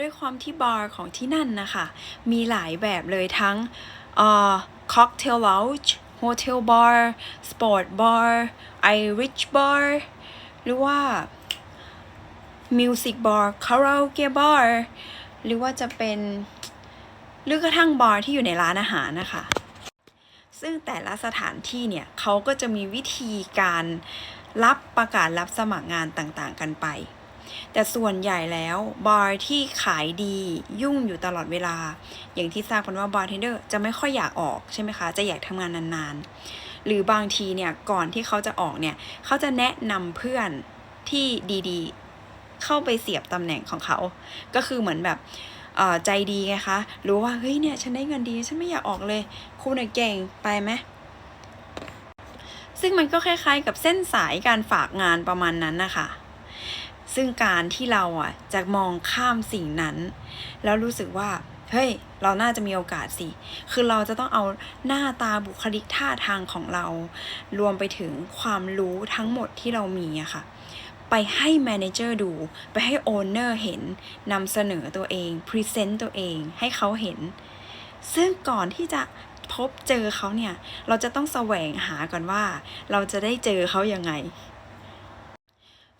ด้วยความที่บาร์ของที่นั่นนะคะ มีหลายแบบเลยทั้งเอ่อ cocktail lounge hotel bar sport bar irish bar หรือว่า music bar karaoke bar หรือว่าจะเป็นหรือกระทั่งบาร์ที่อยู่ในร้านอาหารนะคะ ซึ่งแต่ละสถานที่เนี่ยเขาก็จะมีวิธีการรับประกาศรับสมัครงานต่างๆกันไป แต่ส่วนใหญ่แล้วบาร์ที่ขายดียุ่งอยู่ตลอดเวลา อย่างที่ทราบกันว่าบาร์เทนเดอร์จะไม่ค่อยอยากออกใช่ไหมคะ จะอยากทำงานนานๆ หรือบางทีเนี่ยก่อนที่เขาจะออกเนี่ยเขาจะแนะนำเพื่อนที่ดีๆ เข้าไปเสียบตำแหน่งของเขา ก็คือเหมือนแบบเออใจดีไงคะ รู้ว่าเฮ้ยเนี่ยฉันได้เงินดีฉันไม่อยากออกเลยครูน่ะเก่งไปไหมซึ่งมันก็คล้ายๆ กับเส้นสายการฝากงานประมาณนั้นนะคะ ซึ่งการที่เราอะจะมองข้ามสิ่งนั้น แล้วรู้สึกว่าเฮ้ย เราน่าจะมีโอกาสสิ คือเราจะต้องเอาหน้าตาบุคลิกท่าทางของเรา รวมไปถึงความรู้ทั้งหมดที่เรามีอะค่ะ ไปให้แมเนเจอร์ดู ไปให้โอนเนอร์เห็น นำเสนอตัวเอง พรีเซนต์ตัวเอง ให้เขาเห็น ซึ่งก่อนที่จะพบเจอเขาเนี่ย เราจะต้องแสวงหาก่อนว่า เราจะได้เจอเขายังไง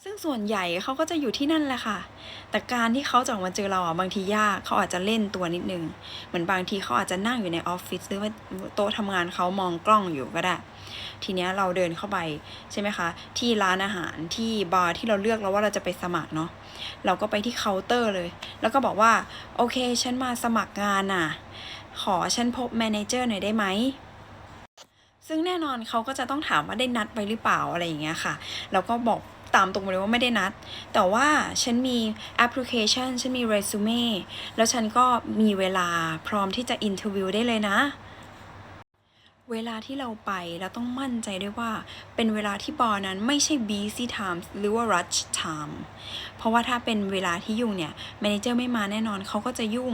ซึ่งส่วนใหญ่เขาก็จะอยู่ที่นั่นแหละค่ะ แต่การที่เขาจะออกมาเจอเราอะบางทียากเขาอาจจะเล่นตัวนิดนึง เหมือนบางทีเขาอาจจะนั่งอยู่ในออฟฟิศหรือว่าโต๊ะทำงานเขามองกล้องอยู่ก็ได้ ทีเนี้ยเราเดินเข้าไปใช่ไหมคะ ที่ร้านอาหารที่บาร์ที่เราเลือกแล้วว่าเราจะไปสมัครเนาะ เราก็ไปที่เคาน์เตอร์เลย แล้วก็บอกว่าโอเคฉันมาสมัครงานน่ะ ขอฉันพบแมเนเจอร์หน่อยได้ไหมซึ่งแน่นอนเขาก็จะต้องถามว่าได้นัดไปหรือเปล่าอะไรอย่างเงี้ยค่ะ แล้วก็บอก ตามตรงเลยว่าไม่ได้นัด แต่ว่าฉันมีแอปพลิเคชัน ฉันมีเรซูเม่แล้วฉันก็มีเวลาพร้อมที่จะอินเทอร์วิวได้เลยนะ เวลาที่เราไปเราต้องมั่นใจด้วยว่าเป็นเวลาที่บอร์นั้นไม่ใช่ busy time หรือว่า rush time เพราะว่าถ้าเป็นเวลาที่ยุ่งเนี่ยแมเนเจอร์ไม่มาแน่นอนเขาก็จะยุ่ง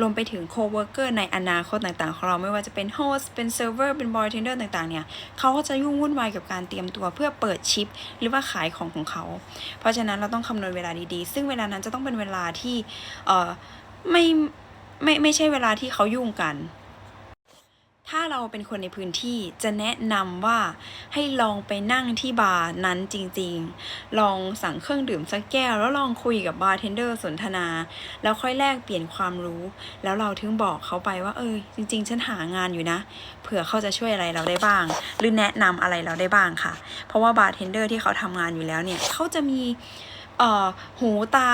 รวมไปถึง co-worker ในอนาคตต่างๆของเราไม่ว่าจะเป็น host เป็น server เป็น bartender ต่างๆเนี่ยเขาก็จะยุ่งวุ่นวายกับการเตรียมตัวเพื่อเปิดชิป หรือว่าขายของของเขา เพราะฉะนั้นเราต้องคำนวณเวลาดีๆ ซึ่งเวลานั้นจะต้องเป็นเวลาที่เออไม่ไม่ไม่ใช่เวลาที่เขายุ่งกัน ถ้าเราเป็นคนในพื้นที่จะแนะนำว่าให้ลองไปนั่งที่บาร์นั้นจริงๆ ลองสั่งเครื่องดื่มสักแก้ว แล้วลองคุยกับบาร์เทนเดอร์สนทนา แล้วค่อยแลกเปลี่ยนความรู้ แล้วเราถึงบอกเขาไปว่า เออจริง ๆ ฉันหางานอยู่นะ เผื่อเขาจะช่วยอะไรเราได้บ้าง หรือแนะนำอะไรเราได้บ้างค่ะ เพราะว่าบาร์เทนเดอร์ที่เขาทำงานอยู่แล้วเนี่ยเขาจะมีเอ่อหูตา